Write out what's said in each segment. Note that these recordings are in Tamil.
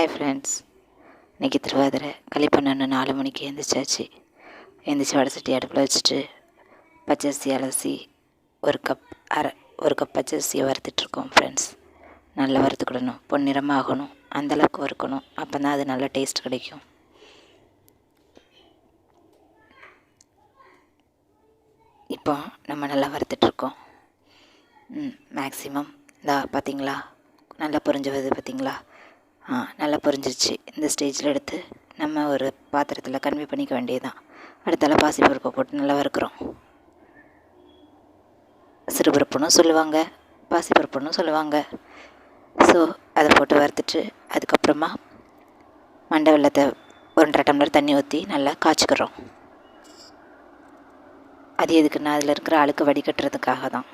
ஹாய் ஃப்ரெண்ட்ஸ் இன்றைக்கி திருவாதிரை. களி நாலு மணிக்கு எழுந்திரிச்சாச்சு எழுந்திரிச்சி வடை சட்டி அடுப்பில் வச்சுட்டு பச்சரிசி அலசி ஒரு கப் அரை ஒரு கப் பச்சரிசியை வறுத்துட்ருக்கோம் ஃப்ரெண்ட்ஸ் நல்லா வறுத்துக்கிடணும். பொன்னிறமாக ஆகணும் அந்தளவுக்கு வறுக்கணும். அப்போ தான் அது நல்ல டேஸ்ட் கிடைக்கும். இப்போ நம்ம நல்லா வறுத்துட்ருக்கோம் ம் மேக்ஸிமம் இதா பார்த்தீங்களா நல்லா புரிஞ்சு வருது பார்த்தீங்களா ஆ நல்லா புரிஞ்சிருச்சு. இந்த ஸ்டேஜில் எடுத்து நம்ம ஒரு பாத்திரத்தில் கன்வே பண்ணிக்க வேண்டியதுதான். அடுத்தால பாசிப்பருப்பை போட்டு நல்லா வறுக்கிறோம். சிறுபருப்புன்னு சொல்லுவாங்க பாசிப்பருப்புன்னு சொல்லுவாங்க. ஸோ அதை போட்டு வறுத்துட்டு அதுக்கப்புறமா மண்டை வெள்ளத்தை ஒன்றரை டம்ளர் தண்ணி ஊற்றி நல்லா காய்ச்சிக்கிறோம். அது எதுக்குன்னா அதில் இருக்கிற அழுக்கு வடிகட்டுறதுக்காக தான்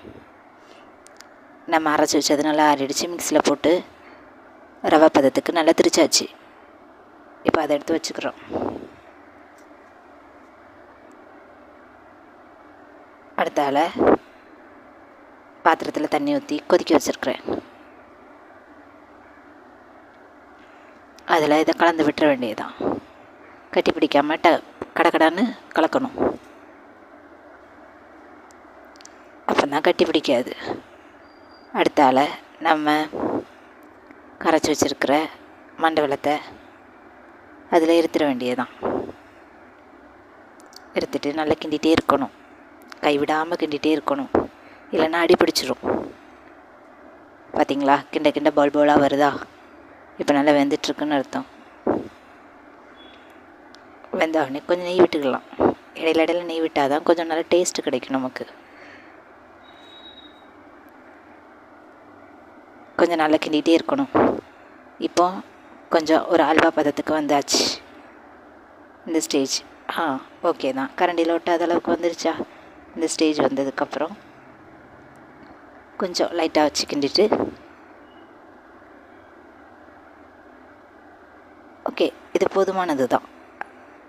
நம்ம அரைச்சி வச்சது நல்லா அரைடிச்சு மிக்சியில் போட்டு ரவை பதத்துக்கு நல்லா திரிச்சாச்சு. இப்போ அதை எடுத்து வச்சுக்கிறோம். அடுத்தால பாத்திரத்தில் தண்ணி ஊற்றி கொதிக்க வச்சுருக்குறேன். அதில் இதை கலந்து விட்டுற வேண்டியதுதான். கட்டி பிடிக்காமல் ட கடக்கடான்னு கலக்கணும். அப்போ தான் கட்டி பிடிக்காது. அடுத்தால நம்ம கரைச்சி வச்சுருக்கிற மண்டை வெள்ளத்தை அதில் இருத்திட வேண்டியதுதான். இருத்துட்டு நல்லா கிண்டிகிட்டே இருக்கணும். கைவிடாமல் கிண்டிகிட்டே இருக்கணும். இல்லைன்னா அடி பிடிச்சிரும். பார்த்தீங்களா கிண்ட கிண்ட பால் பாலாக வருதா? இப்போ நல்லா வெந்துட்டுருக்குன்னு அர்த்தம். வெந்த உடனே கொஞ்சம் நெய் விட்டுக்கலாம். இடையில இடையில நெய் விட்டால் தான் கொஞ்சம் நல்லா டேஸ்ட்டு கிடைக்கும் நமக்கு. கொஞ்சம் நல்லா கிண்டிகிட்டே இருக்கணும். இப்போ கொஞ்சம் ஒரு அல்வா பதத்துக்கு வந்தாச்சு. இந்த ஸ்டேஜ் ஆ ஓகே தான். கரண்டியில் ஒட்டாத அளவுக்கு வந்துருச்சா? இந்த ஸ்டேஜ் வந்ததுக்கப்புறம் கொஞ்சம் லைட்டாக வச்சு கிண்டிட்டு. ஓகே இது போதுமானது தான்.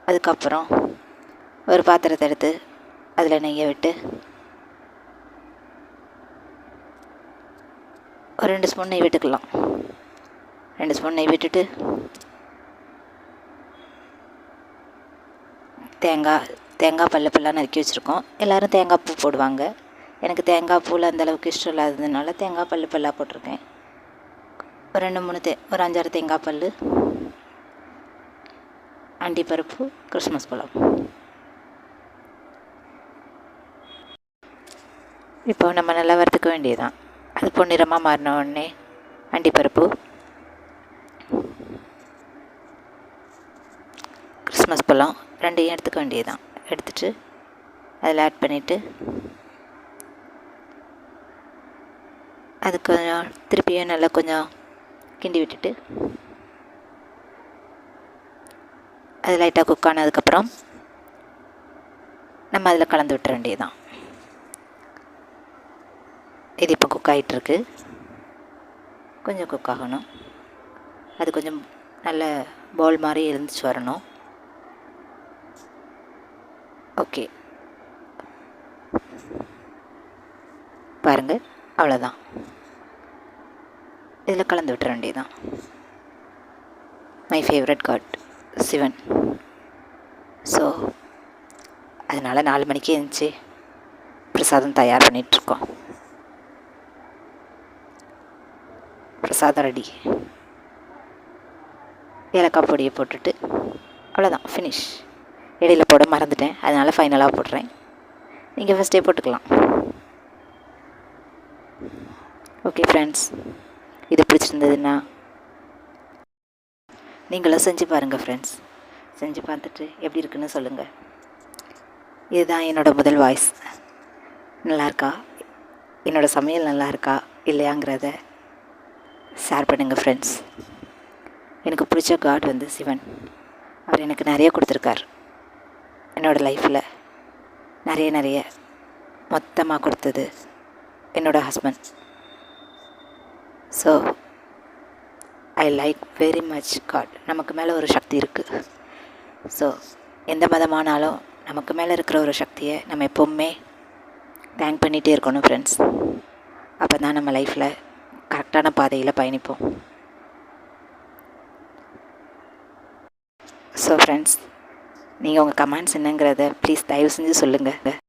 அதுக்கப்புறம் ஒரு பாத்திரத்தை எடுத்து அதில் நெய்யை விட்டு ஒரு ரெண்டு ஸ்பூன் நெய் விட்டுக்கலாம். ரெண்டு ஸ்பூன் நெய் விட்டுட்டு தேங்காய் தேங்காய் பல்ல பல்லாம் நறுக்கி வச்சுருக்கோம். எல்லோரும் தேங்காய் பூ போடுவாங்க. எனக்கு தேங்காய் பூவில் அந்தளவுக்கு இஷ்டம் இல்லாததுனால தேங்காய் பல்லு பல்லாக போட்டிருக்கேன். ஒரு ரெண்டு மூணு தே ஒரு அஞ்சாறு தேங்காய் பல் அண்டிப்பருப்பு கிறிஸ்மஸ் பழம். இப்போ நம்ம நல்லா வறுத்துக்க வேண்டியதுதான். அது பொன்னிறமாக மாறின உடனே அண்டிப்பருப்பு கிறிஸ்மஸ் பழம் ரெண்டையும் எடுத்துக்க வேண்டியதுதான். எடுத்துட்டு அதில் ஆட் பண்ணிவிட்டு அது கொஞ்சம் திருப்பியும் நல்லா கொஞ்சம் கிண்டி விட்டுட்டு அது லைட்டாக குக் ஆனதுக்கப்புறம் நம்ம அதில் கலந்து விட்டுற வேண்டியதுதான். இது இப்போ குக் ஆகிட்டுருக்கு கொஞ்சம் குக் ஆகணும். அது கொஞ்சம் நல்ல பால் மாதிரி எழுந்துச்சு வரணும். ஓகே பாருங்கள் அவ்வளோதான் இதில் கலந்து விட்டுற வேண்டியதுதான். My favourite god Sivan. So அதனால் நாலு மணிக்கு எழுந்துச்சி பிரசாதம் தயார் பண்ணிகிட்ருக்கோம் சாதம் ரெடி ஏலக்காய் பொடியை போட்டுட்டு அவ்வளோதான் ஃபினிஷ் இடையில போட மறந்துட்டேன் அதனால் ஃபைனலாக போடுறேன். நீங்கள் ஃபஸ்ட்டே போட்டுக்கலாம். ஓகே ஃப்ரெண்ட்ஸ் இது பிடிச்சிருந்ததுன்னா நீங்களும் செஞ்சு பாருங்கள் ஃப்ரெண்ட்ஸ் செஞ்சு பார்த்துட்டு எப்படி இருக்குன்னு சொல்லுங்கள் இதுதான் என்னோடய முதல் வாய்ஸ் நல்லா இருக்கா? என்னோடய சமையல் நல்லா இருக்கா? இல்லையாங்கிறத ஷேர் பண்ணுங்கள் ஃப்ரெண்ட்ஸ் எனக்கு பிடிச்ச காட் வந்து சிவன். அவர் எனக்கு நிறைய கொடுத்துருக்கார். என்னோடய லைஃப்பில் நிறைய நிறைய மொத்தமாக கொடுத்தது என்னோடய husband so I like very much god நமக்கு மேலே ஒரு சக்தி இருக்குது ஸோ எந்த மதமானாலும் நமக்கு மேலே இருக்கிற ஒரு சக்தியை நம்ம எப்போவுமே தேங்க் பண்ணிகிட்டே இருக்கணும் ஃப்ரெண்ட்ஸ் அப்போ தான் நம்ம லைஃப்பில் கரெக்டான பாதையில் பயணிப்போம். ஸோ ஃப்ரெண்ட்ஸ் நீங்கள் உங்கள் கமெண்ட்ஸ் என்னங்கிறத ப்ளீஸ் தயவு செஞ்சு சொல்லுங்கள்